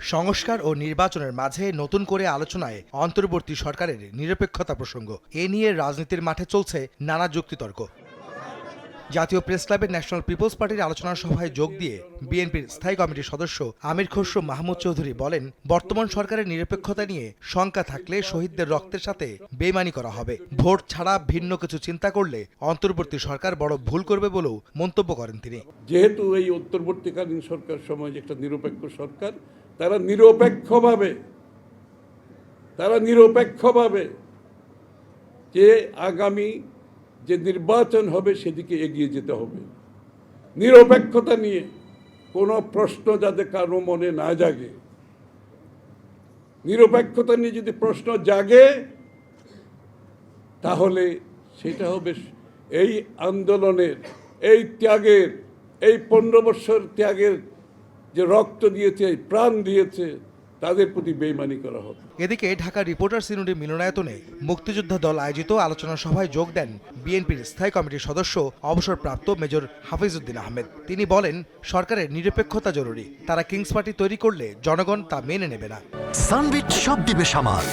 সংস্কার ও নির্বাচনের মাঝে নতুন করে আলোচনায় অন্তর্বর্তী সরকারের নিরপেক্ষতা প্রসঙ্গ। এ নিয়ে রাজনীতির মাঠে চলছে নানা যুক্তিতর্ক। জাতীয় প্রেস ক্লাবের ন্যাশনাল পিপলস পার্টির আলোচনা সভায় যোগ দিয়ে বিএনপির স্থায়ী কমিটির সদস্য আমির খসরু মাহমুদ চৌধুরী বলেন, বর্তমান সরকারের নিরপেক্ষতা নিয়ে শঙ্কা থাকলে শহীদদের রক্তের সাথে বেমানি করা হবে। ভোট ছাড়া ভিন্ন কিছু চিন্তা করলে অন্তর্বর্তী সরকার বড় ভুল করবে বলেও মন্তব্য করেন তিনি। যেহেতু এই অন্তর্বর্তীকালীন সরকার সময় একটা নিরপেক্ষ সরকার, তারা নিরপেক্ষভাবে তারা নিরপেক্ষভাবে যে আগামী যে নির্বাচন হবে সেদিকে এগিয়ে যেতে হবে। নিরপেক্ষতা নিয়ে কোনো প্রশ্ন যাতে কারও মনে না জাগে। নিরপেক্ষতা নিয়ে যদি প্রশ্ন জাগে, তাহলে সেটা হবে এই আন্দোলনের, এই ত্যাগের, এই পনেরো বৎসর ত্যাগের যে রক্ত দিয়েছে প্রাণ দিয়েছে তাদের প্রতি বেইমানি করা হবে। এদিকে ঢাকা রিপোর্টার সিনুডি মিলনায়তনে মুক্তিযোদ্ধা দল আয়োজিত আলোচনা সভায় যোগ দেন বিএনপির স্থায়ী কমিটির সদস্য অবসরপ্রাপ্ত মেজর হাফিজউদ্দিন আহমেদ। তিনি বলেন সরকারের নিরপেক্ষতা জরুরি। তারা কিংস পার্টি তৈরি করলে জনগণ তা মেনে নেবে না। সানবিট সব দিবে সামাল।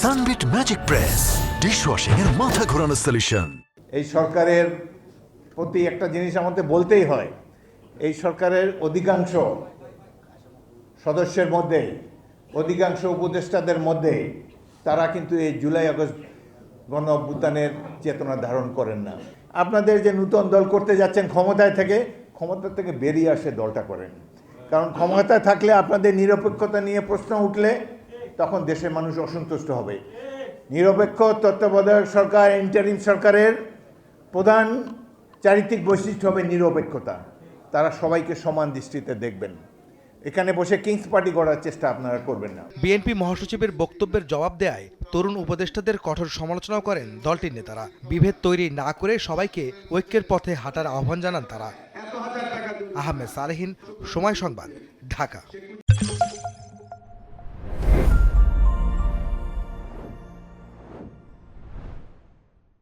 Sunbit magic press. ডিশওয়াশিং এর মাথা ঘোরানো সলিউশন এই সরকারের প্রতি একটা জিনিস আমাদের বলতেই হয় এই সরকারের অধিকাংশ সদস্যের মধ্যে অধিকাংশ উপদেষ্টাদের মধ্যে তারা কিন্তু এই জুলাই আগস্ট গণ অভ্যুত্থানের চেতনা ধারণ করেন না। আপনাদের যে নূতন দল করতে যাচ্ছেন ক্ষমতায় থেকে, ক্ষমতা থেকে বেরিয়ে আসে দলটা করেন। কারণ ক্ষমতায় থাকলে আপনাদের নিরপেক্ষতা নিয়ে প্রশ্ন উঠলে তখন দেশের মানুষ অসন্তুষ্ট হবে। নিরপেক্ষ তত্ত্বাবধায়ক সরকার ইন্টারিম সরকারের প্রধান চারিত্রিক বৈশিষ্ট্য হবে নিরপেক্ষতা। তারা সবাইকে সমান দৃষ্টিতে দেখবেন। এখানে বসে কিংস পার্টি করার চেষ্টা আপনারা করবেন না। বিএনপি মহাসচিবের বক্তব্যের জবাব দেয়, তরুণ উপদেষ্টাদের কঠোর সমালোচনাও করেন দলটির নেতারা। বিভেদ তৈরি না করে সবাইকে ঐক্যের পথে হাঁটার আহ্বান জানান তারা। আহমেদ সালেহীন, সময় সংবাদ, ঢাকা।